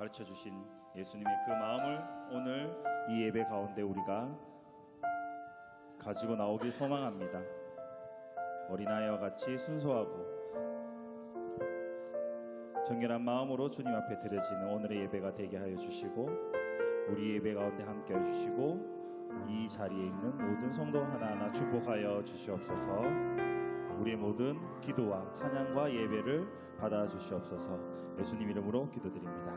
가르쳐 주신 예수님의 그 마음을 오늘 이 예배 가운데 우리가 가지고 나오길 소망합니다. 어린아이와 같이 순수하고 정결한 마음으로 주님 앞에 드려지는 오늘의 예배가 되게 하여 주시고 우리 예배 가운데 함께 해 주시고 이 자리에 있는 모든 성도 하나하나 축복하여 주시옵소서. 우리의 모든 기도와 찬양과 예배를 받아 주시옵소서. 예수님 이름으로 기도드립니다.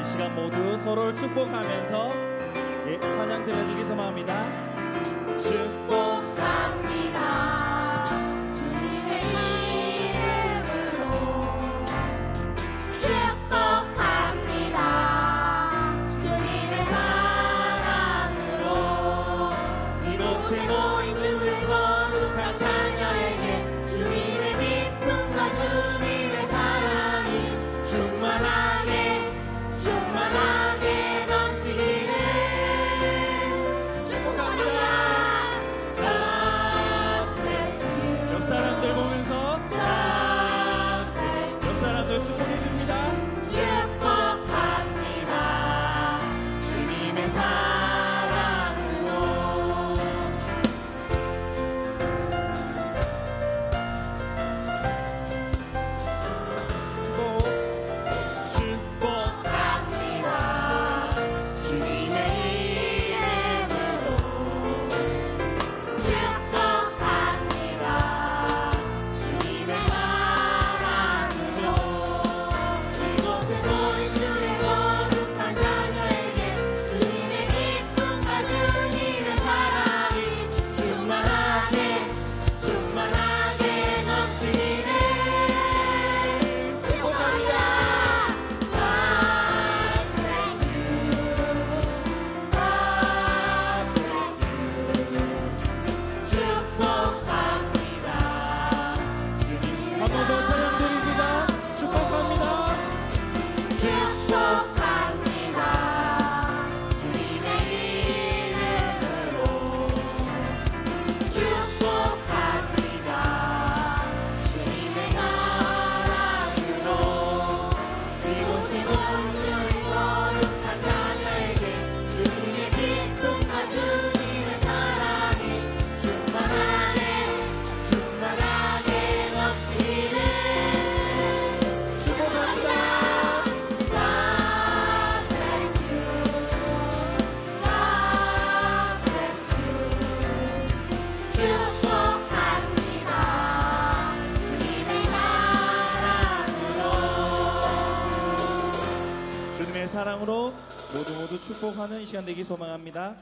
이 시간 모두 서로를 축복하면서 예, 찬양 들려주기 소망합니다. 축복합니다. 모두 축복하는 시간 되기 소망합니다.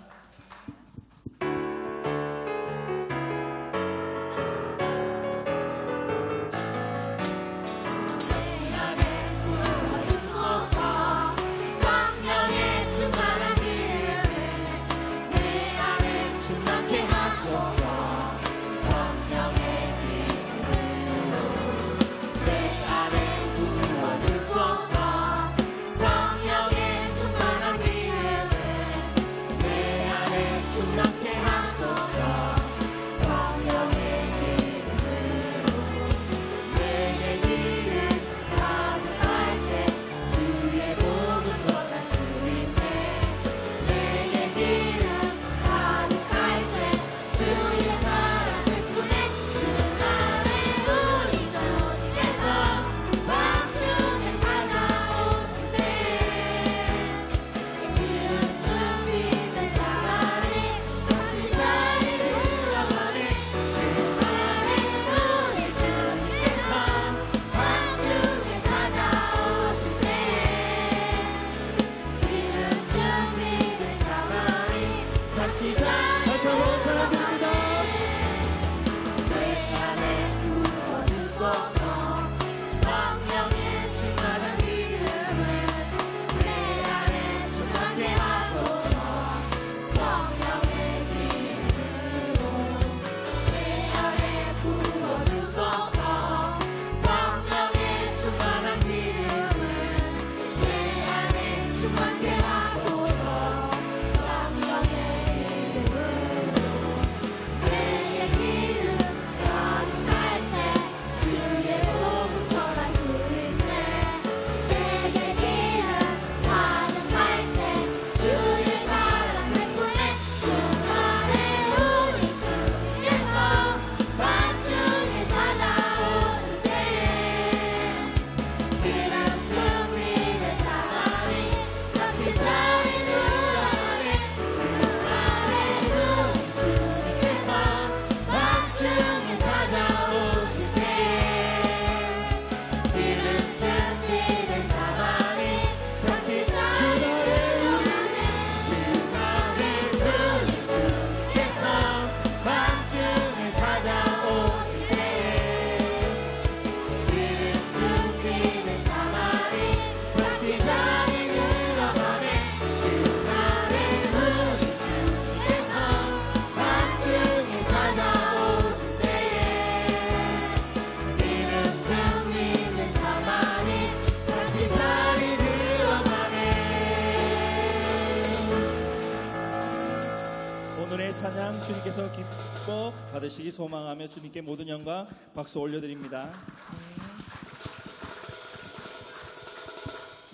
받으시기 소망하며 주님께 모든 영광 박수 올려드립니다.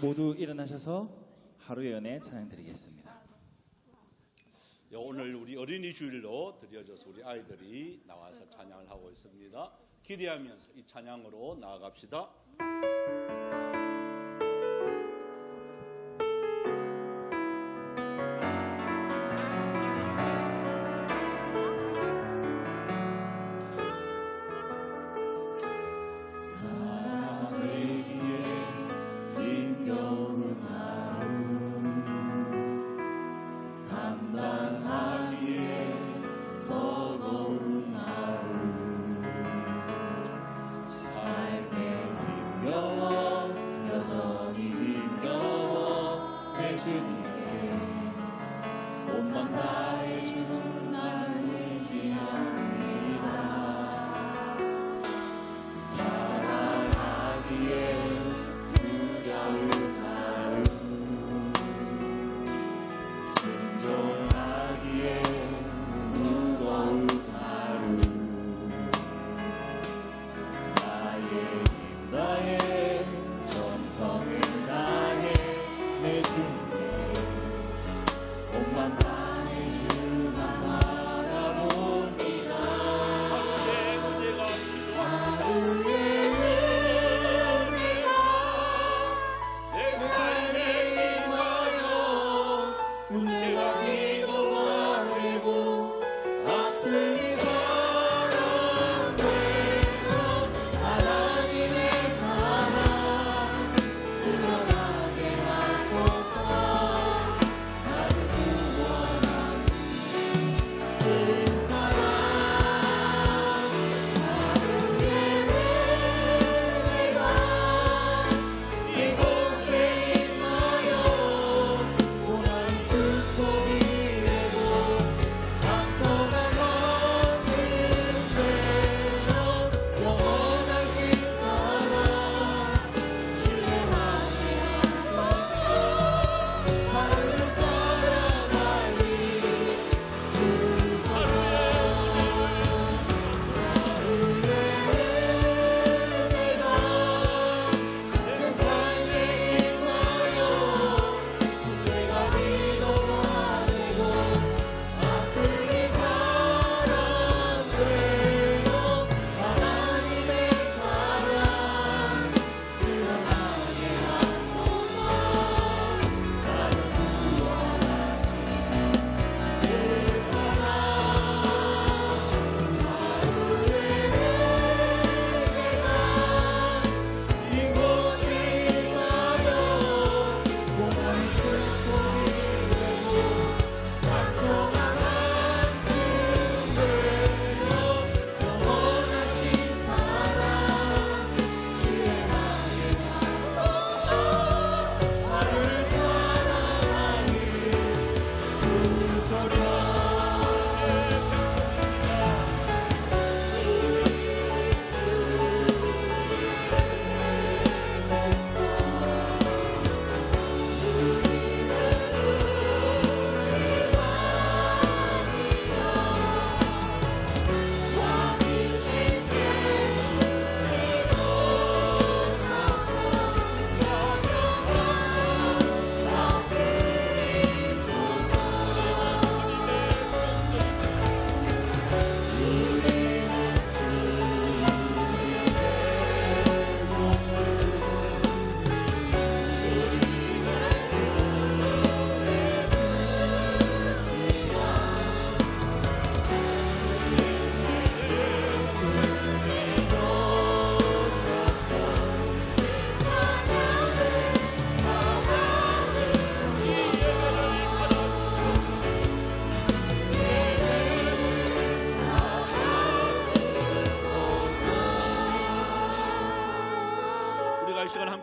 모두 일어나셔서 하루의 은혜 찬양 드리겠습니다. 예, 오늘 우리 어린이 주일로 드려져서 우리 아이들이 나와서 찬양을 하고 있습니다. 기대하면서 이 찬양으로 나아갑시다.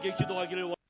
우리가 이 시간 함께 기도하기를 원-